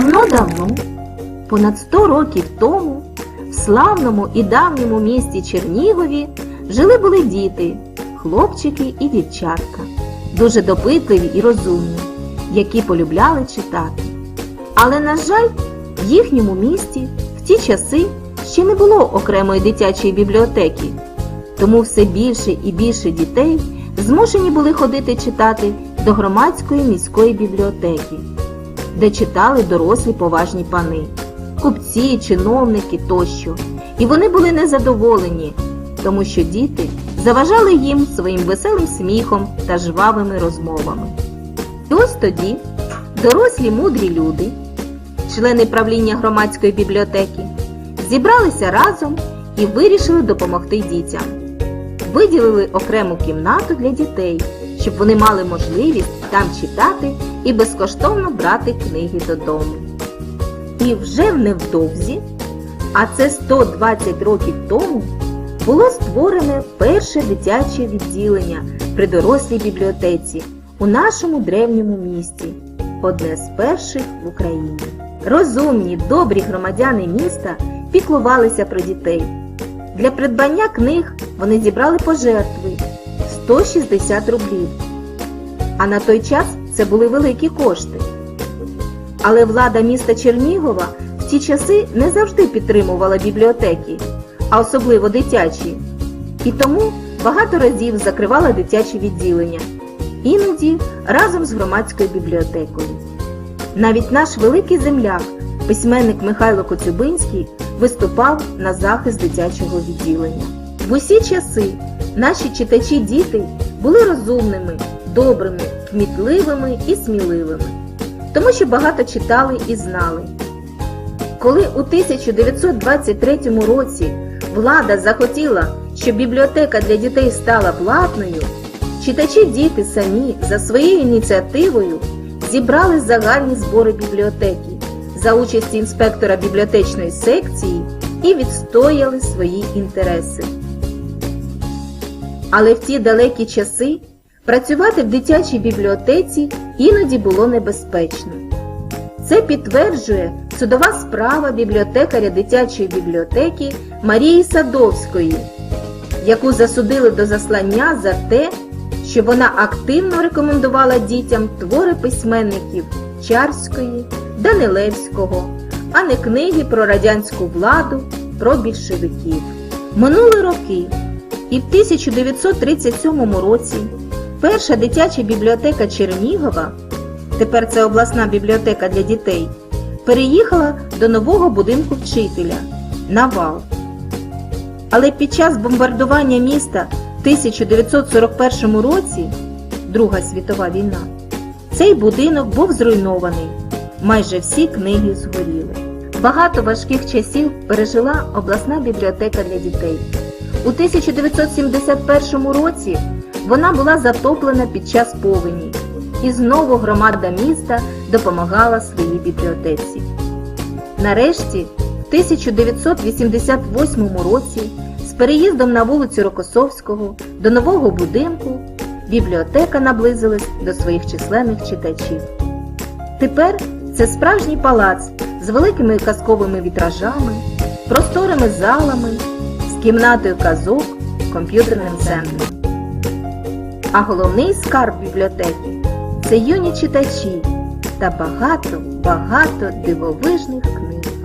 Давно-давно, понад 100 років тому, в славному і давньому місті Чернігові жили були діти, хлопчики і дівчатка, дуже допитливі і розумні, які полюбляли читати. Але, на жаль, в їхньому місті в ті часи ще не було окремої дитячої бібліотеки, тому все більше і більше дітей змушені були ходити читати до громадської міської бібліотеки де читали дорослі поважні пани, купці, чиновники тощо. І вони були незадоволені, тому що діти заважали їм своїм веселим сміхом та жвавими розмовами. І ось тоді дорослі мудрі люди, члени правління громадської бібліотеки, зібралися разом і вирішили допомогти дітям. Виділили окрему кімнату для дітей, щоб вони мали можливість там читати і безкоштовно брати книги додому. І вже невдовзі, а це 120 років тому, було створене перше дитяче відділення при дорослій бібліотеці у нашому древньому місті, одне з перших в Україні. Розумні, добрі громадяни міста піклувалися про дітей. Для придбання книг вони зібрали пожертви 160 рублів. А на той час це були великі кошти. Але влада міста Чернігова в ті часи не завжди підтримувала бібліотеки, а особливо дитячі. І тому багато разів закривала дитячі відділення, іноді разом з громадською бібліотекою. Навіть наш великий земляк, письменник Михайло Коцюбинський, виступав на захист дитячого відділення. В усі часи наші читачі-діти були розумними, добрими, кмітливими і сміливими, тому що багато читали і знали. Коли у 1923 році влада захотіла, щоб бібліотека для дітей стала платною, читачі-діти самі за своєю ініціативою зібрали загальні збори бібліотеки за участі інспектора бібліотечної секції і відстояли свої інтереси. Але в ті далекі часи працювати в дитячій бібліотеці іноді було небезпечно. Це підтверджує судова справа бібліотекаря дитячої бібліотеки Марії Садовської, яку засудили до заслання за те, що вона активно рекомендувала дітям твори письменників Чарської, Данилевського, а не книги про радянську владу, про більшовиків. Минули роки, і в 1937 році перша дитяча бібліотека Чернігова, тепер це обласна бібліотека для дітей, переїхала до нового будинку вчителя на вал. Але під час бомбардування міста в 1941 році, Друга світова війна, цей будинок був зруйнований. Майже всі книги згоріли. Багато важких часів пережила обласна бібліотека для дітей. У 1971 році вона була затоплена під час повені, і знову громада міста допомагала своїй бібліотеці. Нарешті, в 1988 році, з переїздом на вулицю Рокосовського до нового будинку, бібліотека наблизилась до своїх численних читачів. Тепер це справжній палац з великими казковими вітражами, просторими залами, з кімнатою казок, комп'ютерним центром. А головний скарб бібліотеки це юні читачі та багато-багато дивовижних книг.